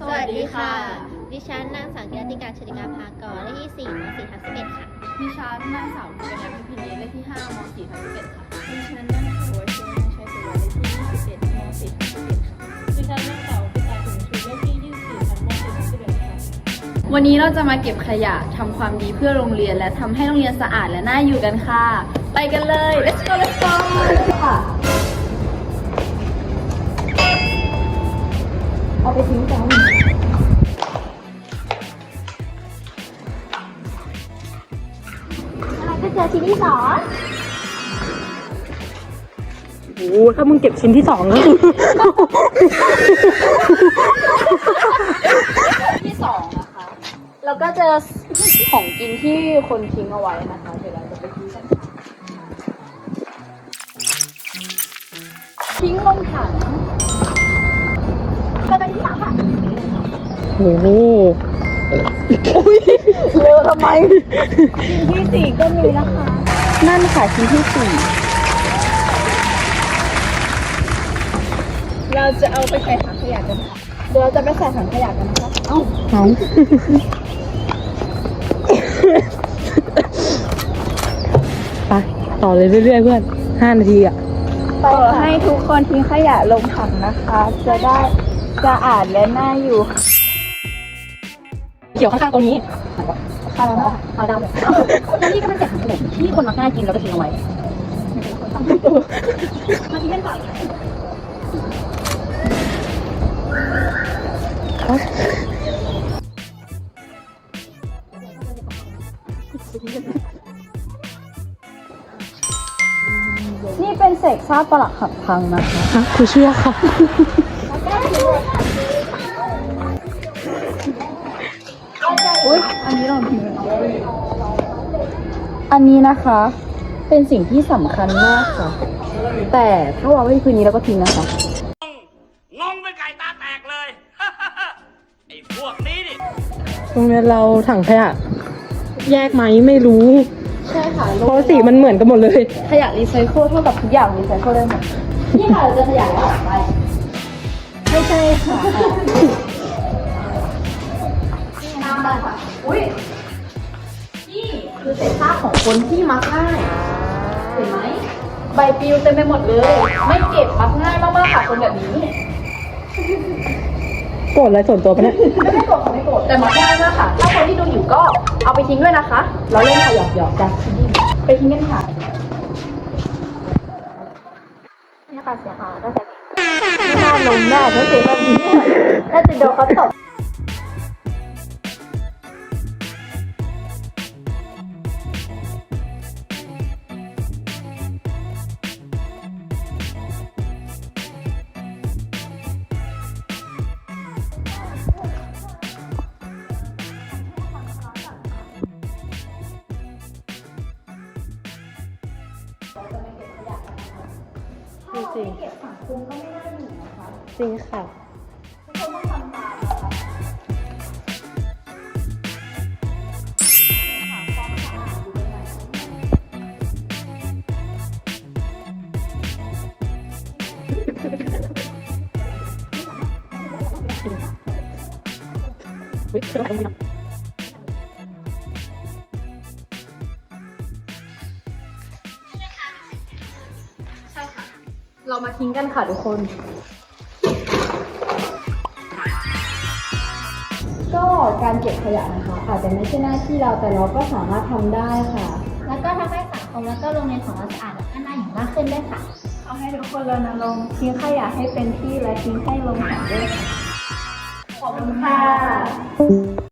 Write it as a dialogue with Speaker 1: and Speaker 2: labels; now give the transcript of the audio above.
Speaker 1: สวัสดีค่ะ ดิฉันนางสาวกิรติการชลิกาภากรเลขที่4ม4ทับ11ค่ะ
Speaker 2: ดิฉันนางสาวกัญญาพิพินีเลขที่5ม4ทับ11ค่ะ ดิฉันนางสาววชิรนันท์ชัยสุวรรณเลขที่21ม4ทับ11ค่ะ
Speaker 3: ดิฉันนางสาวพิตาถึงชูเลขที่24ทับม4ทับ11ค่ะ
Speaker 2: วันนี้เราจะมาเก็บขยะทำความดีเพื่อโรงเรียนและทำให้โรงเรียนสะอาดและน่าอยู่กันค่ะ ไปกันเลย let's go let's go
Speaker 1: จอชิ้นที่สอง
Speaker 3: โอ้ถ้ามึงเก็บชิ้นที่สองก็คือ
Speaker 2: ที่สองนะคะเราก็เจอของกินที่คนทิ้งเอาไว้นะคะเดี๋ยวเราจะไปทิ้งกันค่ะทิ้งลงถังไปกันที่สามค่ะ
Speaker 3: โอ้โห
Speaker 2: เร็วทำไม ชิ้นที่สี่ก็มีนะคะนั่นค่ะชิ้นที่สี่เราจะเอาไปใส่ถังขยะกันค่ะเดี๋ยวเราจะไปใส่ถังขยะกันนะคะเอ้า
Speaker 3: เอาไปต่อเลยเรื่อยๆเพื่อนห้านาทีอะ
Speaker 2: ต่อให้ทุกคนทิ้งขยะลงถังนะคะ จะได้สะอาดและน่าอยู่ค่ะ
Speaker 3: เกี่ยวข้างๆตรงนี้
Speaker 2: ค่ะแล้วนะคะ
Speaker 3: เอาดาวแบบนี่ก็เป็นเศษขนมที่คนมักง่ายกินแล้วก็ทิ้งเอาไว้
Speaker 2: มาทิ้งกันก่อนนี่เป็นเศษซากปลักหักพังนะคะ
Speaker 3: ฮะคือเชื่อค่ะ
Speaker 2: อุ้ยอันนี้เราทิ้งแล้วอันนี้นะคะ เป็นสิ่งที่สำคัญมากค่ะ แต่ถ้าวางไว้คืนนี้เราก็ทิ้งนะคะ
Speaker 4: งงเป็นไก่ตาแตกเลย ไอ้พวกนี้นี่
Speaker 3: โรงเรียนเราถังขยะแยกไหมไม่รู้
Speaker 2: ใช่ค่ะ
Speaker 3: เพราะสีมันเหมือนกันหมดเลย
Speaker 2: ขยะรีไซเคิลเท่ากับทุกอย่างรีไซเคิลได้หมดนี่ค่ะเราจะขยายออกไป ไม่ใช่ค่ะตามมาค่ะ อุ้ยนี่คือเศษซากของคนที่มักง่ายเห็นไหมใบปลิวเต็มไปหมดเลย ไม่เก็บมักง่ายมากๆค่ะคนแบบนี้
Speaker 3: โกรธอะไรส่วนตัวปะเนี่ย
Speaker 2: ไม่ไม่โกรธค่ะไม่โกรธแต่มักง่ายมากค่ะ ถ้าคนที่ดูอยู่ก็เอาไปทิ้งด้วยนะคะ เราเล่นค่ะหยอกหยอกๆกันไปทิ้งกันค่ะ
Speaker 1: นี่ค่ะเสียหายก็ใส่
Speaker 2: ไม่น่าลงได้ถ้าเสียแบบนี้น่าจะโดนเขาตบ
Speaker 3: จริงจริงจริงค่ะวิทย์
Speaker 2: เรามาทิ้งกันค่ะทุกคน ก็การเก็บขยะนะคะ อาจจะไม่ใช่หน้าที่เราแต่เราก็สามารถทำได้ค่ะ
Speaker 1: แล้วก็ทำให้สังคมแล้วก็โรงเรียนของเราสะอาดและก็น่าอยู่มากขึ้นด้วยค่ะ
Speaker 2: เอาให้ทุกคนรณรงค์ทิ้งขยะให้เป็นที่และทิ้งให้ลงถังด้วยค่ะขอบคุณค่ะ